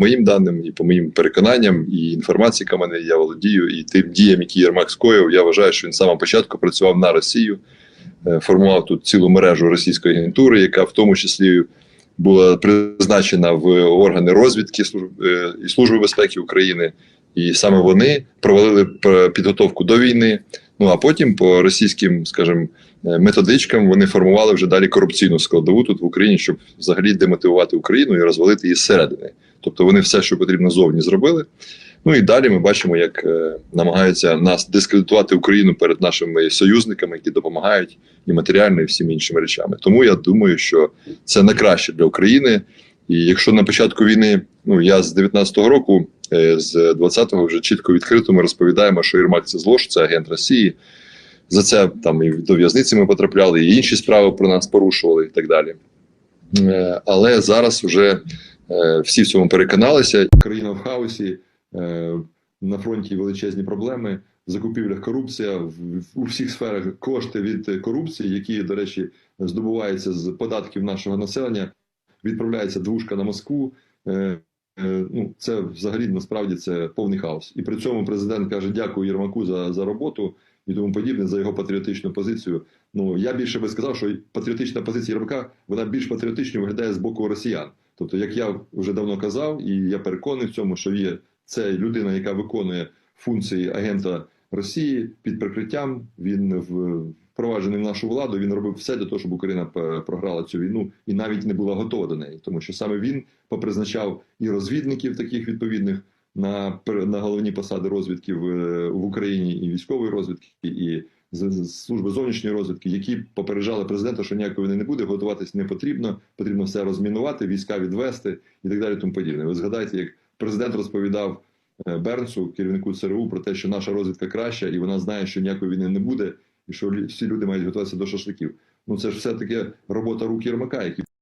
моїм даним, і по моїм переконанням, і інформації, яка мене я володію, і тим діям, які Єрмак скоїв, я вважаю, що він з початку працював на Росію, е, формував тут цілу мережу російської агентури, яка в тому числі була призначена в органи розвідки е, і Служби безпеки України. І саме вони провалили п- підготовку до війни. Ну а потім, по російським, скажімо, е, методичкам, вони формували вже далі корупційну складову тут в Україні, щоб взагалі демотивувати Україну і розвалити її зсередини. Тобто вони все, що потрібно зовні, зробили. Ну і далі ми бачимо, як е, намагаються нас дискредитувати Україну перед нашими союзниками, які допомагають і матеріально, і всіми іншими речами. Тому я думаю, що це не краще для України. І якщо на початку війни, ну я з 19-го року, з 20-го вже чітко відкрито ми розповідаємо, що Єрмак це зло, що це агент Росії. За це там і до в'язниці ми потрапляли, і інші справи про нас порушували, і так далі. Е, Але зараз вже е, всі в цьому переконалися. Країна в хаосі, е, на фронті величезні проблеми, закупівлях корупція, у всіх сферах кошти від корупції, які, до речі, здобуваються з податків нашого населення, відправляється двушка на Москву. Е, Ну, це взагалі насправді це повний хаос. І при цьому президент каже: дякую Єрмаку за, за роботу і тому подібне, за його патріотичну позицію. Ну я більше би сказав, що патріотична позиція Єрмака вона більш патріотично виглядає з боку росіян. Тобто, як я вже давно казав, і я переконаний в цьому, що є це людина, яка виконує функції агента Росії під прикриттям. Він в впроваджений в нашу владу. Він робив все для того, щоб Україна програла цю війну і навіть не була готова до неї, тому що саме він попризначав і розвідників таких відповідних на на головні посади розвідки в, в Україні, і військової розвідки, і служби зовнішньої розвідки, які попереджали президента, що ніякої війни не буде, готуватись не потрібно, потрібно все розмінувати, війська відвести і так далі. Тому подібне. Ви згадайте, як президент розповідав е, Бернсу, керівнику ЦРУ, про те, що наша розвідка краща, і вона знає, що ніякої війни не буде, і що всі люди мають готуватися до шашликів. Ну це ж все таки робота рук Єрмака, який